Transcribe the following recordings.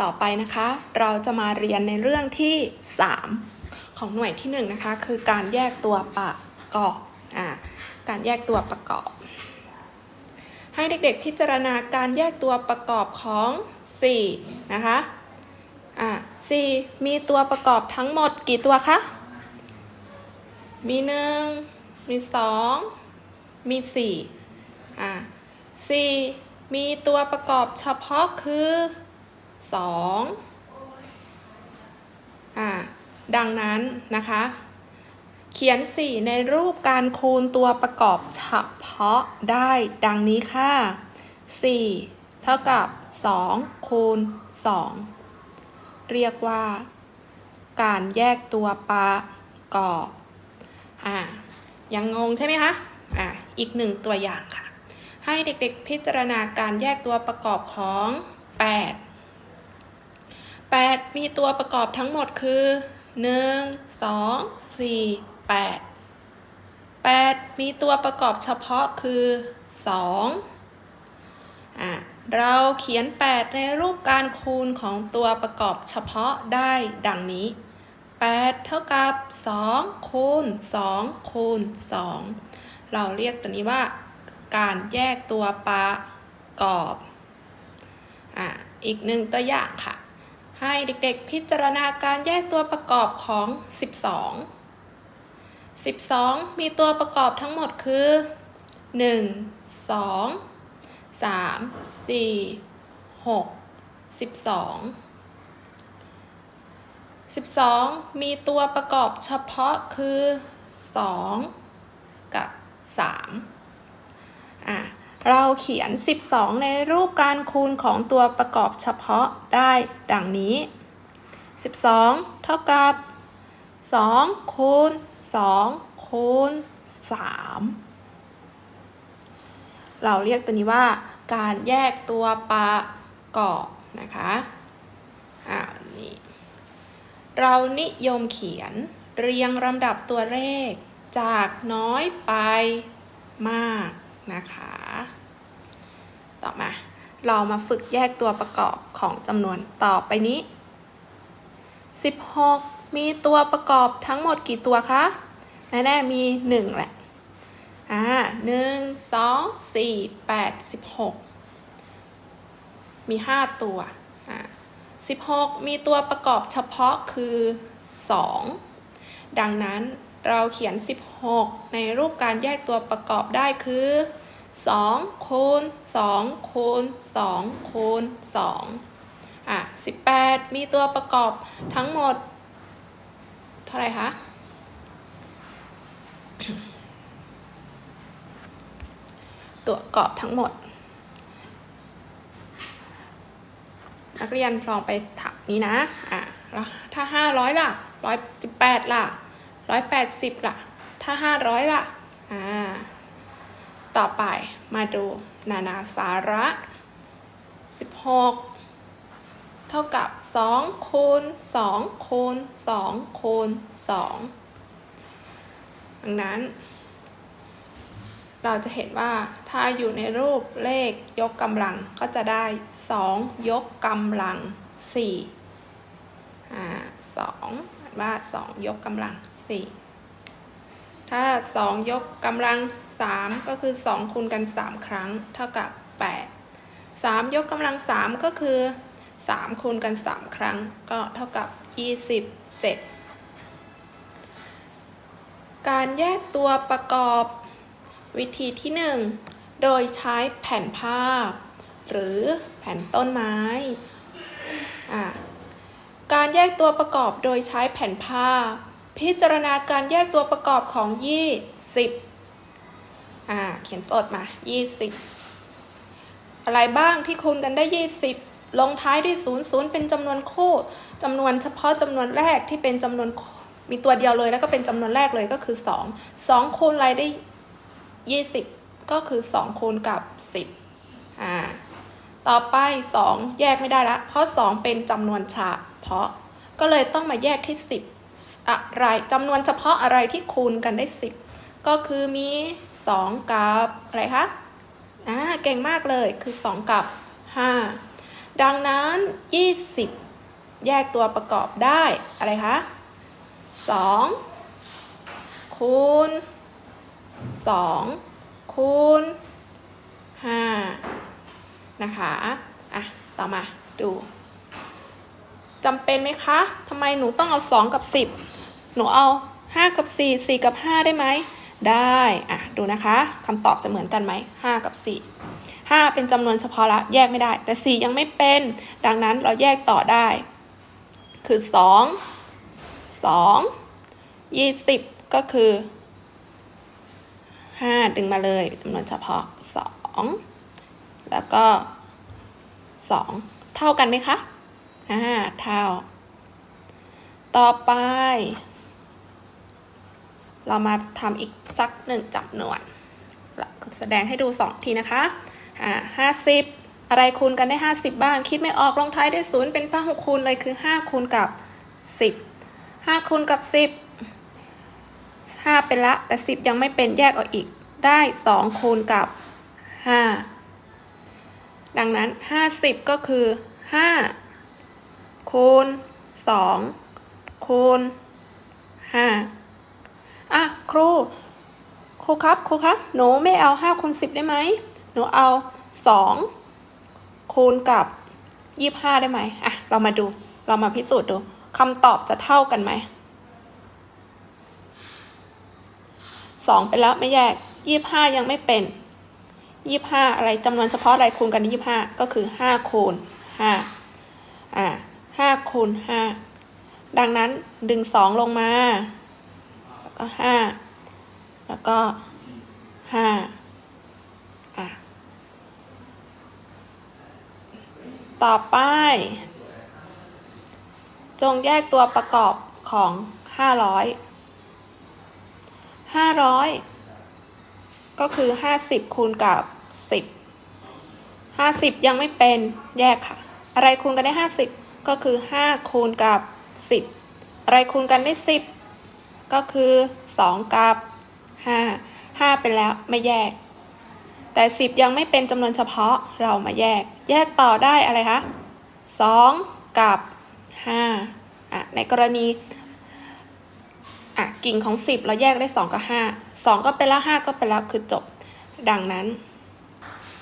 ต่อไปนะคะ เราจะมาเรียนในเรื่องที่ 3 ของหน่วยที่ 1 นะคะ คือการแยกตัวประกอบอการแยกตัวประกอบ ให้เด็กๆพิจารณาการแยกตัวประกอบของ 4 นะคะอะ4มีตัวประกอบทั้งหมดกี่ตัวคะ มี 1 มี 2 มี4อะ4มีตัวประกอบเฉพาะคือ 2อ่าดังนั้นนะคะ เขียน 4 ในรูปการคูณตัวประกอบเฉพาะได้ดังนี้ค่ะ 4 เท่ากับ 2 คูณ 2 เรียกว่า การแยกตัวประกอบอ่ายังงงใช่ไหมคะอ่าอีกหนึ่งตัวอย่างค่ะ ให้เด็กๆพิจารณาการแยกตัวประกอบของ 8 8 มีตัวประกอบทั้งหมดคือ 1 2 4 8 8 มีตัวประกอบเฉพาะคือ 2 อะ เราเขียน 8 ในรูปการคูณของตัวประกอบเฉพาะได้ดังนี้ 8 เท่ากับ 2 คูณ 2 คูณ 2 เราเรียกตัวนี้ว่าการแยกตัวประกอบ อะ อีกหนึ่งตัวอย่างค่ะ ให้เด็กๆ พิจารณาการแยกตัวประกอบของ 12 12 มีตัวประกอบทั้งหมดคือ 1 2 3 4 6 12 12 มีตัวประกอบเฉพาะคือ 2 กับ 3 เราเขียน 12 ในรูปการคูณของตัวประกอบเฉพาะได้ดังนี้ 12 เท่ากับ 2 คูณ 2 คูณ 3 เราเรียกตัวนี้ว่าการแยกตัวประกอบนะคะอ่านี่เรานิยมเขียนเรียงลำดับตัวเลขจากน้อยไปมากนะคะ ต่อมา เรามาฝึกแยกตัวประกอบของจำนวนต่อไปนี้ 16 มีตัวประกอบทั้งหมดกี่ตัวคะแน่ๆมี 1 แหละ อ่าหนึ่งสองสี่แปดสิบหกมี 5 ตัว อ่าสิบหกมีตัวประกอบเฉพาะคือ 2 ดังนั้นเราเขียน 16 ในรูปการแยกตัวประกอบได้คือ 2คูณ2คูณ2คูณ2อะ18 มีตัวประกอบทั้งหมด เท่าไหร่คะตัวประกอบทั้งหมด นักเรียนลองไปถักนี้นะอะแล้วถ้า 500 ล่ะ 118 ล่ะ 180 ล่ะ ถ้า 500 ล่ะอ่า ต่อไปมาดูนานาสาระ 16 เท่ากับ 2 คูณ 2 คูณ 2 คูณ 2 ดังนั้น เราจะเห็นว่าถ้าอยู่ในรูปเลขยกกำลังก็จะได้ 2 ยกกำลัง 4 อ่า2อ่านว่า 2 ยกกำลัง 4 ถ้า 2 ยกกำลัง 3 ก็คือ 2 คูณกัน 3 ครั้ง เท่ากับ 8 3 ยกกำลัง 3 ก็คือ 3 คูณกัน 3 ครั้ง ก็เท่ากับ 27 การแยกตัวประกอบวิธีที่ 1 โดยใช้แผ่นภาพ หรือแผ่นต้นไม้การแยกตัวประกอบโดยใช้แผ่นภาพ พิจารณาการแยกตัวประกอบของ20 อ่า เขียนโจทย์มา20อะไรบ้างที่คูณกันได้20ลงท้ายด้วย0 0เป็นจำนวนคู่จำนวนเฉพาะจำนวนแรกที่เป็นจำนวนมีตัวเดียวเลยแล้วก็เป็นจำนวนแรกเลยก็คือ2 2คูณอะไรได้20ก็คือ2คูณกับ10อ่าต่อไป2แยกไม่ได้ละ เพราะ2เป็นจำนวนเฉพาะ ก็เลยต้องมาแยกที่10อะไรจำนวนเฉพาะอะไรที่คูณกันได้10ก็คือมี 2 กับ อะไรคะอ่าเก่งมากเลยคือ 2 กับ 5 ดังนั้น 20 แยกตัวประกอบได้อะไรคะ 2 คูณ 2 คูณ 5 นะคะอะต่อมาดูจำเป็นไหมคะทำไมหนูต้องเอา 2 กับ 10 หนูเอา 5 กับ 4 4 กับ 5 ได้ไหม ได้อะดูนะคะคำตอบจะเหมือนกันไหม5กับ 4 5 เป็นจำนวนเฉพาะละแยกไม่ได้ แต่ 4 ยังไม่เป็น ดังนั้นเราแยกต่อได้ คือ 2 2 20 ก็คือ 5 ดึงมาเลยจำนวนเฉพาะ 2 แล้วก็ 2 เท่ากันไหมคะอ่าเท่า ต่อไป เรามาทำอีกสักหนึ่งจำนวนแล้วก็แสดงให้ดู 2 ทีนะคะอ่าห้าสิบอะไรคูณกันได้ 50 บ้าง คิดไม่ออกลงท้ายด้วยศูนย์เป็นพหุคูณเลยคือ 5 คูณกับ 10 5 คูณกับ 10 5 เป็นละ แต่ 10 ยังไม่เป็นแยกออกอีก ได้ 2 คูณกับ 5 ดังนั้น 50 ก็คือ 5 คูณ 2 คูณ 5 ครูครูครับครูครับหนูไม่เอา5คูณ10ได้ไหมหนูเอา2คูณกับ25ได้ไหมอะเรามาดูเรามาพิสูจน์ดูคำตอบจะเท่ากันไหม2ไปแล้วไม่แยก25ยังไม่เป็น25อะไรจำนวนเฉพาะอะไรคูณกันที่25ก็คือ5คูณ5อ่า5คูณ5ดังนั้นดึง2ลงมา แล้วก็5แล้วก็5อะต่อไป จงแยกตัวประกอบของ500 500ก็คือ50คูณกับ10 50ยังไม่เป็นแยกค่ะ อะไรคูณกันได้50ก็คือ5คูณกับ10อะไรคูณกันได้10 ก็คือ 2 กับ 5 5 เป็นแล้วไม่แยก แต่ 10 ยังไม่เป็นจำนวนเฉพาะเรามาแยก แยกต่อได้อะไรคะ2 กับ 5 อะ ในกรณีอะกิ่งของ 10 เราแยกได้ 2 กับ 5 2 ก็เป็นและ5ก็เป็นและคือจบ ดังนั้น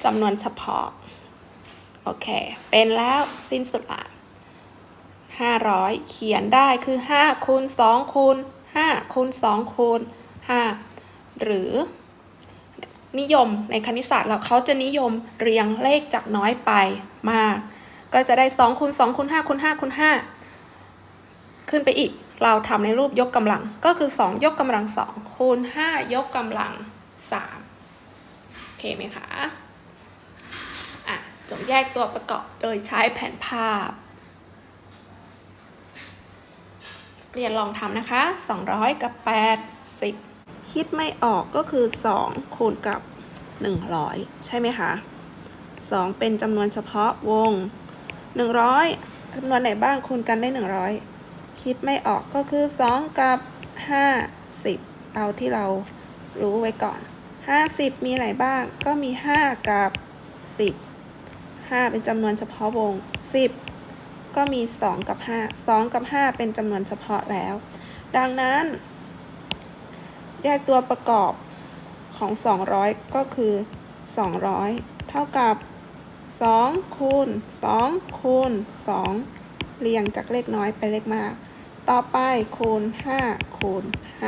จำนวนเฉพาะ โอเค เป็นแล้วสิ้นสุดละ500 เขียนได้คือ 5 คูณ 2 คูณ 5คูณ2คูณ5หรือนิยมในคณิตศาสตร์เราเขาจะนิยมเรียงเลขจากน้อยไปมาก ก็จะได้2คูณ2คูณ5คูณ5คูณ5ขึ้นไปอีก เราทำในรูปยกกำลัง ก็คือ 2 ยกกำลัง 2 คูณ 5 ยกกำลัง 3 โอเคไหมคะ อะ จงแยกตัวประกอบโดยใช้แผนภาพ เรียนลองทำนะคะ 200 กับ 80 คิดไม่ออกก็คือ 2 คูณกับ 100 ใช่ไหมคะ 2 เป็นจำนวนเฉพาะวง 100จำนวนไหนบ้างคูณกันได้ 100 คิดไม่ออกก็คือ 2 กับ 50 เอาที่เรารู้ไว้ก่อน 50 มีอะไรบ้างก็มี 5 กับ 10 5 เป็นจำนวนเฉพาะวง 10 ก็มี 2 กับ 5 2 กับ 5 เป็นจำนวนเฉพาะแล้ว ดังนั้น แยกตัวประกอบของ 200 ก็คือ 200 เท่ากับ 2 คูณ 2 คูณ 2 เรียงจากเลขน้อยไปเลขมาก ต่อไปคูณ 5 คูณ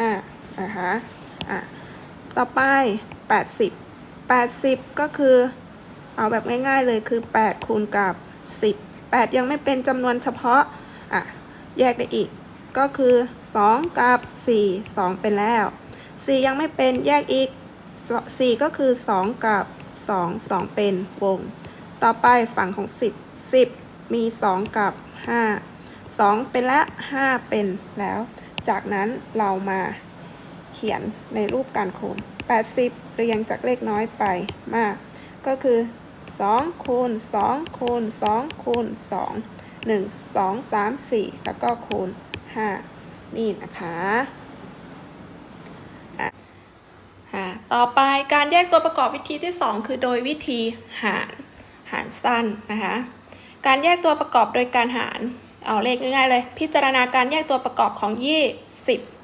5 นะคะอะต่อไป 80 80 ก็คือ เอาแบบง่ายๆเลยคือ 8 คูณกับ 10 8 ยังไม่เป็นจำนวนเฉพาะอะแยกได้อีก ก็คือ 2 กับ 4 2 เป็นแล้ว 4 ยังไม่เป็นแยกอีก 4 ก็คือ 2 กับ 2 2 เป็นวง ต่อไปฝั่งของ 10 10 มี 2 กับ 5 2 เป็นและ5เป็นแล้ว จากนั้นเรามาเขียนในรูปการโคูณ80 เรียงจากเลขน้อยไปมาก ก็คือ 2คูณ2คูณ2คูณ2 1 2 3 4 แล้วก็คูณ 5 นี่นะคะอะต่อไปการแยกตัวประกอบวิธีที่ 2 คือโดยวิธีหารหารสั้นนะคะ การแยกตัวประกอบโดยการหาร เอาเลขง่ายๆเลย พิจารณาการแยกตัวประกอบของ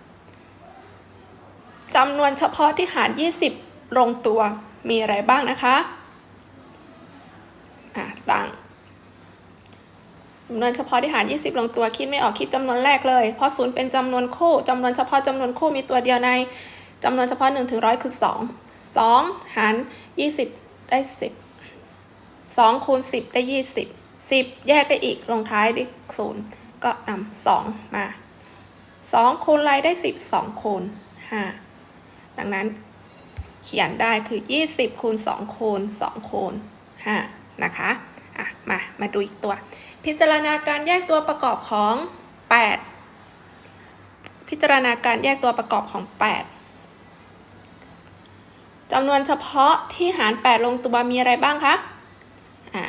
20จำนวนเฉพาะที่หาร 20 ลงตัวมีอะไรบ้างนะคะ อะตั้งจำนวนเฉพาะที่หาร 20 ลงตัวคิดไม่ออกคิดจำนวนแรกเลย เพราะศูนย์เป็นจำนวนคู่จำนวนเฉพาะจำนวนคู่มีตัวเดียวในจำนวนเฉพาะ1ถึง100คือ 2 2 หาร 20 ได้ 10 2คูณ10 ได้ 20 10 แยกได้อีกลงท้ายด้วยศูนย์ก็นำ2มา 2 คูณอะไรได้ 10 2คูณ5ดังนั้นเขียนได้คือ 20คูณ2คูณ2คูณ5 นะคะอะมา มาดูอีกตัว พิจารณาการแยกตัวประกอบของ 8 พิจารณาการแยกตัวประกอบของ 8จำนวนเฉพาะที่หาร 8 ลงตัวมีอะไรบ้างคะอะ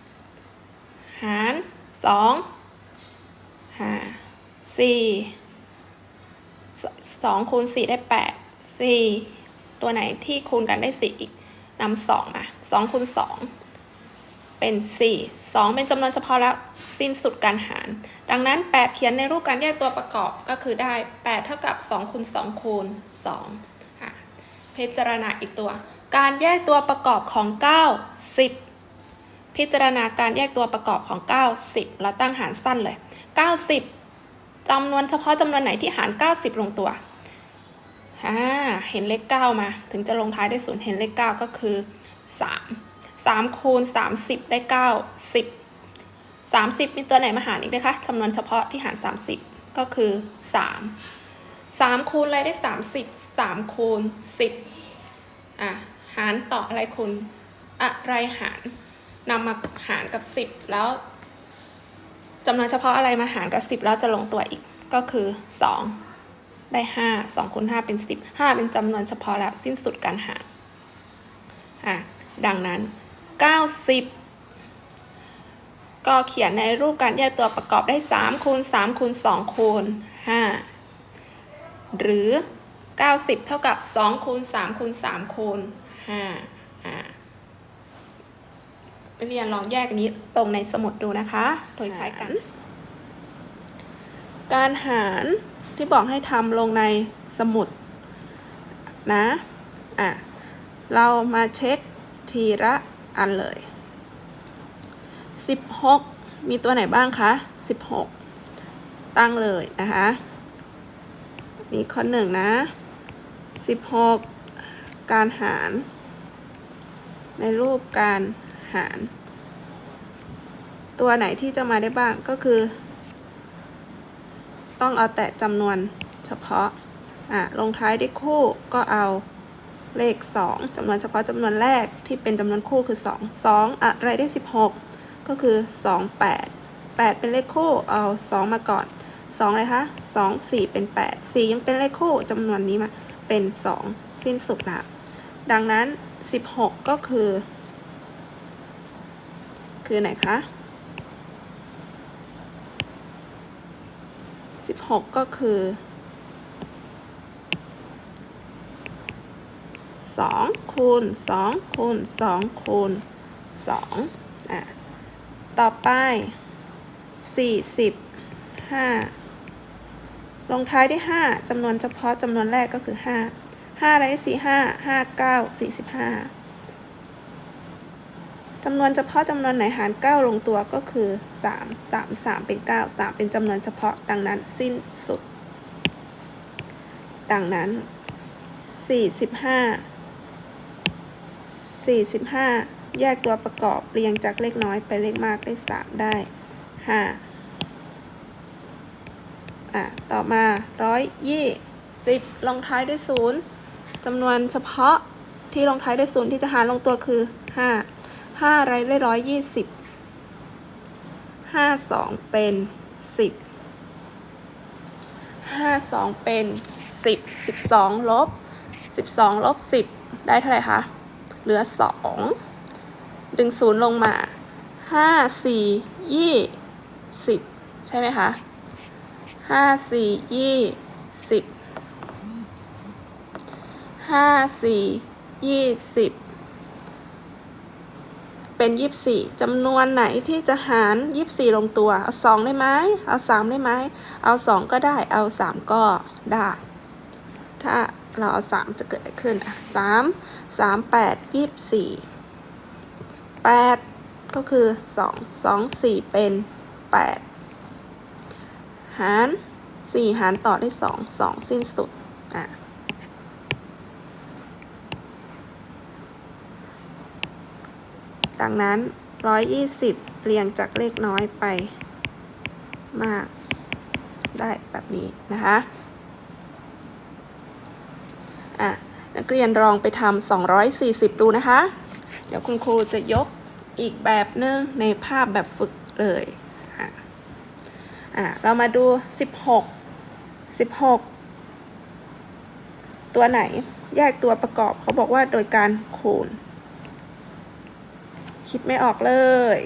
8หารสองหาสี่สองคูณสี่ได้แปดสี่ตัวไหนที่คูณกันได้สี่อีก นำสองมาสองคูณสองเป็นสี่สองเป็นจำนวนเฉพาะแล้วสิ้นสุดการหาร ดังนั้นแปดเขียนในรูปการแยกตัวประกอบก็คือได้แปดเท่ากับสองคูณสองคูณสองพิจารณาอีกตัว การแยกตัวประกอบของเก้าสิบพิจารณาการแยกตัวประกอบของ90เราตั้งหารสั้นเลย 90จำนวนเฉพาะจำนวนไหนที่หาร 90 ลงตัว อ่าเห็นเลข 9 มา ถึงจะลงท้ายด้วยศูนย์เห็นเลข 9 ก็คือ 3 3คูณ30 ได้ 9 10 30 มีตัวไหนมาหารอีกไหมคะจำนวนเฉพาะที่หาร 30 ก็คือ 3 3 คูณอะไรได้ 30 3 คูณ 10 อะ หารต่ออะไรคูณอะไรหารนำมาหารกับ 10 แล้วจำนวนเฉพาะอะไรมาหารกับ 10 แล้วจะลงตัวอีกก็คือ 2 ได้5 2คูณ5เป็น10 5เป็นจำนวนเฉพาะแล้วสิ้นสุดการหารอะดังนั้น90ก็เขียนในรูปการแยกตัวประกอบได้3คูณ3คูณ2คูณ5หรือ 90 เท่ากับ2คูณ3คูณ3คูณ5อ่าเรียนลองแยกนี้ตรงในสมุดดูนะคะ โดยใช้กัน การหาร ที่บอกให้ทำลงในสมุดนะอะเรามาเช็คทีละอันเลย 16 มีตัวไหนบ้างคะ 16 ตั้งเลยนะคะนี่ข้อหนึ่งนะ 16 การหาร ในรูปการหาร ตัวไหนที่จะมาได้บ้างก็คือ ต้องเอาแต่จำนวนเฉพาะอะลงท้ายด้วยคู่ก็เอาเลข 2จำนวนเฉพาะจำนวนแรกที่เป็นจำนวนคู่คือ 2 2 อะไรได้ 16 ก็คือ 2 8 8 เป็นเลขคู่เอา 2 มาก่อน2เลยคะ2 4 เป็น 8 4 ยังเป็นเลขคู่จำนวนนี้มาเป็น 2 สิ้นสุดละดังนั้น 16 ก็คือ คือไหนคะสิบ หกก็คือสองคูณสองคูณสองคูณสองอะต่อไปสี่สิบห้าลงท้ายด้วยห้าจำนวนเฉพาะจำนวนแรกก็คือห้าห้าอะไรสี่ห้าห้าเก้าสี่สิบห้า จำนวนเฉพาะจำนวนไหนหาร 9 ลงตัวก็คือ 3 3 3 เป็น 9 3 เป็นจำนวนเฉพาะดังนั้นสิ้นสุด ดังนั้น 45 45 แยกตัวประกอบเรียงจากเลขน้อยไปเลขมากได้ 3 ได้ 5 อะ ต่อมา120ลงท้ายด้วย0จำนวนเฉพาะที่ลงท้ายด้วย0ที่จะหารลงตัวคือ 5 ห้าไรได้ร้อยยี่สิบห้าสองเป็นสิบห้าสองเป็นสิบสิบสองลบสิบสองลบสิบได้เท่าไหร่คะเหลือสองดึงศูนย์ลงมาห้าสี่ยี่สิบใช่ไหมคะห้าสี่ยี่สิบห้าสี่ยี่สิบ เป็นยี่สี่จำนวนไหนที่จะหารยี่สี่ลงตัว เอาสองได้ไหมเอาสามได้ไหมเอาสองก็ได้ เอาสามก็ได้ ถ้าเราเอาสามจะเกิดอะไรขึ้นอะสามสามแปดยี่สี่แปดก็คือสองสองสี่เป็นแปดหารสี่หารต่อด้วยสองสองสิ้นสุดอะ ดังนั้น 120 เรียงจากเลขน้อยไปมาก ได้แบบนี้นะคะ อะ นักเรียนลองไปทำ240 ดูนะคะ เดี๋ยวคุณครูจะยกอีกแบบหนึงในภาพแบบฝึกเลย อะ อะ เรามาดู 16 16 ตัวไหนแยกตัวประกอบเขาบอกว่าโดยการคูณ คิดไม่ออกเลย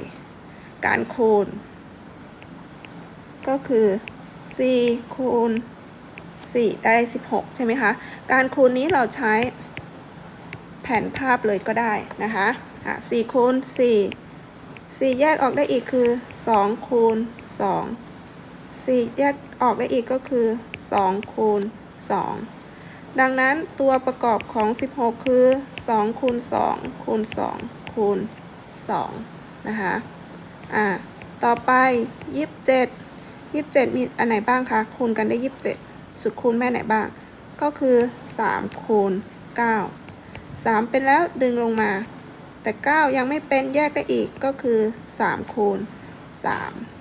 การคูณ ก็คือ4คูณ4ได้ 16 ใช่ไหมคะ การคูณนี้เราใช้แผนภาพเลยก็ได้นะคะอะ4คูณ4 4 แยกออกได้อีกคือ2คูณ2 4 แยกออกได้อีกก็คือ2คูณ2 ดังนั้นตัวประกอบของ 16 คือ2คูณ2คูณ2คูณ2 นะคะ อ่า ต่อไป 27 27 มีอันไหนบ้างคะ คูณกันได้ 27 สุดคูณแม่ไหนบ้าง ก็คือ 3 คูณ 9 3 เป็นแล้วดึงลงมา แต่ 9 ยังไม่เป็นแยกได้อีกก็คือ 3 คูณ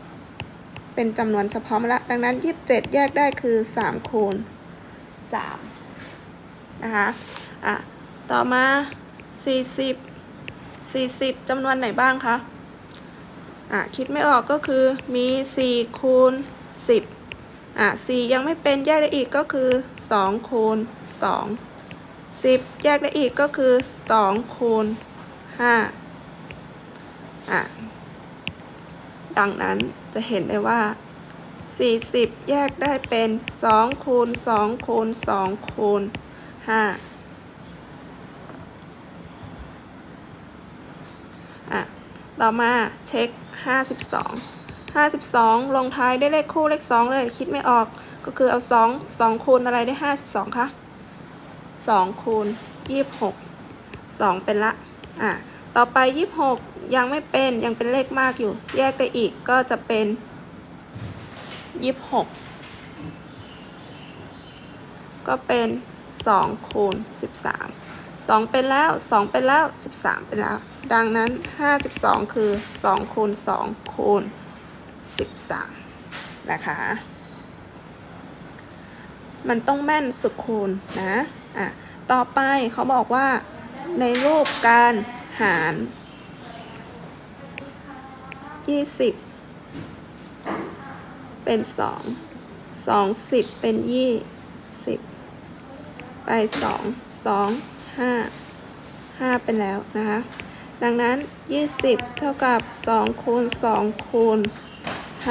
3 เป็นจำนวนเฉพาะมาละ ดังนั้น 27 แยกได้คือ 3 คูณ 3 นะคะ อะ ต่อมา 40 40จำนวนไหนบ้างคะอะคิดไม่ออกก็คือมี4คูณ10อะ4ยังไม่เป็นแยกได้อีกก็คือ2คูณ2 10แยกได้อีกก็คือ2คูณ5อะดังนั้นจะเห็นได้ว่า 40 แยกได้เป็น 2 คูณ 2 คูณ 2 คูณ 5 อะ ต่อมาเช็ค 52 52 ลงท้ายด้วยเลขคู่เลข 2 เลย คิดไม่ออกก็คือเอา 2 2 คูณอะไรได้ 52 คะ 2 คูณ 26 2 เป็นละ อะ ต่อไป 26 ยังไม่เป็นยังเป็นเลขมากอยู่ แยกได้อีกก็จะเป็น 26ก็เป็น 2 คูณ 13 2 เป็นแล้ว 2 เป็นแล้ว 13 เป็นแล้ว ดังนั้น 52 คือ 2 คูณ 2 คูณ 13 นะคะ มันต้องแม่นสุดคูณนะ อะ ต่อไปเขาบอกว่าในรูปการหาร 20 เป็น 2 2 10 เป็น 20 ไป 2 2 5 5เป็นแล้วนะคะ ดังนั้น 20 เท่ากับ 2 คูณ 2 คูณ 5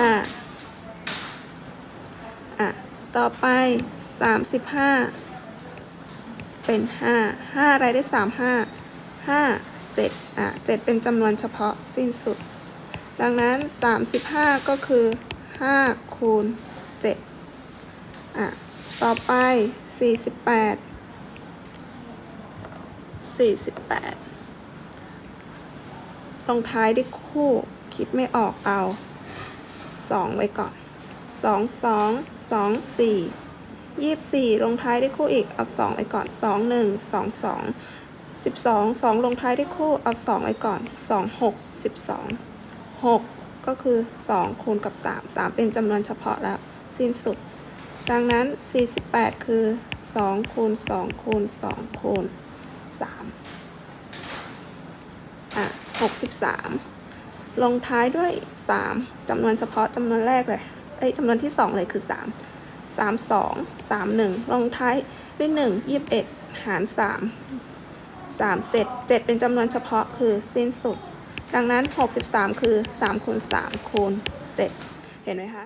อะ ต่อไป 35 เป็น 5 5 อะไรได้ 3 5 5 7 อะ 7 เป็นจำนวนเฉพาะสิ้นสุด ดังนั้น 35 ก็คือ 5 คูณ 7 อะ ต่อไป 48 48ลงท้ายด้วยคู่คิดไม่ออกเอา2ไว้ก่อน2 2 2 4 24ลงท้ายด้วยคู่อีกเอา2ไว้ก่อน2 1 2 2 12 2ลงท้ายด้วยคู่เอา2ไว้ก่อน2 6 12 6ก็คือ2คูณกับ3 3เป็นจำนวนเฉพาะแล้วสิ้นสุด ดังนั้น 48 คือ 2 คูณ 2 คูณ 2 คูณ 3อะ63ลงท้ายด้วย3จำนวนเฉพาะจำนวนแรกเลย เอ้ยจำนวนที่2เลยคือ3 3 2 3 1ลงท้ายด้วย1 21หาร3 3 7 7เป็นจำนวนเฉพาะคือสิ้นสุด ดังนั้น63คือ3คูณ3คูณ7เห็นไหมคะ